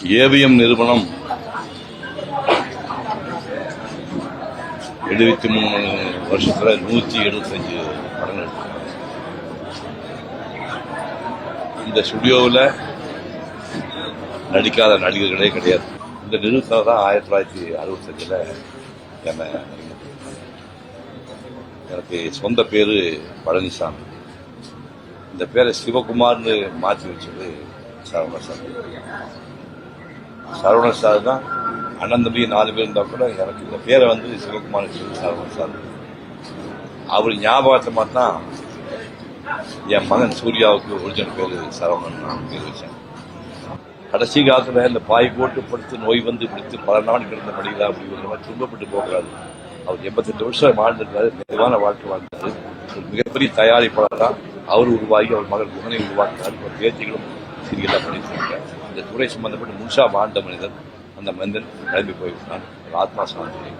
AVM நிறுவனம் எழுபத்தி மூணு வருஷத்துல நூத்தி எழுபத்தஞ்சு படங்கள் இந்த ஸ்டுடியோவில் நடிக்காத நடிகர்களே கிடையாது. இந்த நிறுவனத்தில் தான் ஆயிரத்தி தொள்ளாயிரத்தி அறுபத்தஞ்சில் என்னை எனக்கு சொந்த பேர் பழனிசாமி. இந்த பேரை சிவகுமார்னு மாற்றி வச்சது சரவண சாமி சரவண சார் தான். அண்ணன் தம்பி நாலு பேர் இருந்தால் கூட எனக்கு இந்த பேரை வந்து சிவகுமார் சரவண சார். அவர் ஞாபகத்தமாக தான் என் மகன் சூர்யாவுக்கு ஒரிஜினல் பேர் சரவணன் நான் பேர் வச்சேன். கடைசி காலத்தில் இந்த பாய் போட்டு படுத்து நோய் வந்து பிடித்து பல நாள் கிடந்த படிகளா அப்படிங்கிற மாதிரி துன்பப்பட்டு போகிறாரு. அவர் எண்பத்தெட்டு வருஷம் வாழ்ந்திருக்காரு நிறைவான வாழ்க்கை வாழ்ந்தார். ஒரு மிகப்பெரிய தயாரிப்பாளராக அவர் உருவாகி அவர் மகள் குணனை உருவாக்கினார். ஒரு பேச்சுகளும் சீரியலாக பண்ணியிருக்காங்க இந்த துறை சம்பந்தப்பட்ட முழுசா வாழ்ந்த மனிதன் அந்த மனிதன் கிளம்பி போய்விட்டான் ஆத்மா சாந்தி